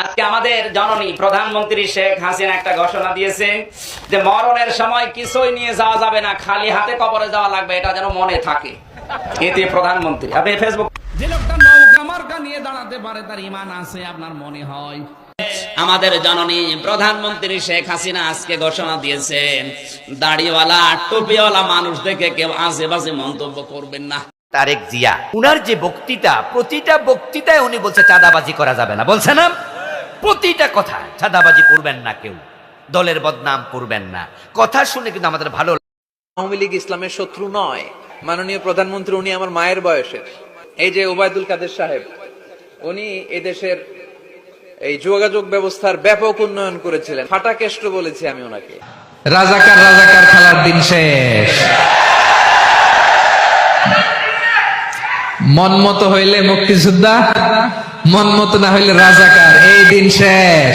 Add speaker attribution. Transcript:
Speaker 1: আজকে আমাদের জননী প্রধানমন্ত্রী শেখ হাসিনা একটা ঘোষণা দিয়েছে যে মরণের সময় কিছুই নিয়ে যাওয়া যাবে না খালি হাতে কবরে যাওয়া লাগবে এটা যেন মনে থাকে। এতে প্রধানমন্ত্রী আপনি ফেসবুক
Speaker 2: যে লোকটা নৌকা মার্কা নিয়ে দাঁড়াতে পারে তার ইমান আছে আপনার মনে হয়?
Speaker 1: আমাদের জননী প্রধানমন্ত্রী শেখ হাসিনা আজকে ঘোষণা দিয়েছেন দাড়িওয়ালা টুপিওয়ালা মানুষ দেখে কেউ আজে বাজে মন্তব্য করবেন না।
Speaker 3: তারেক জিয়া উনার যে বক্তৃতা প্রতিটা বক্তৃতায় উনি বলছে চাঁদাবাজি করা যাবে না। বলছে না? প্রতিটা কথা চাঁদাবাজি করবেন না কেউ দলের বদনাম করবেন না। কথা শুনে কিন্তু আমাদের ভালো
Speaker 4: আওয়ামী লীগ ইসলামের শত্রু নয় মাননীয় প্রধানমন্ত্রী উনি আমার মায়ের বয়সের। এই যে ওবায়দুল কাদের সাহেব উনি এদেশের এই যোগাযোগ ব্যবস্থার ব্যাপক উন্নয়ন করেছিলেন। ফাটা কেষ্ট বলেছি আমি ওনাকে।
Speaker 2: রাজাকার রাজাকার খেলার দিন শেষ। মন মতো হইলে মুক্তিযোদ্ধা মন মতো না হইলে রাজাকার। এই দিন শেষ।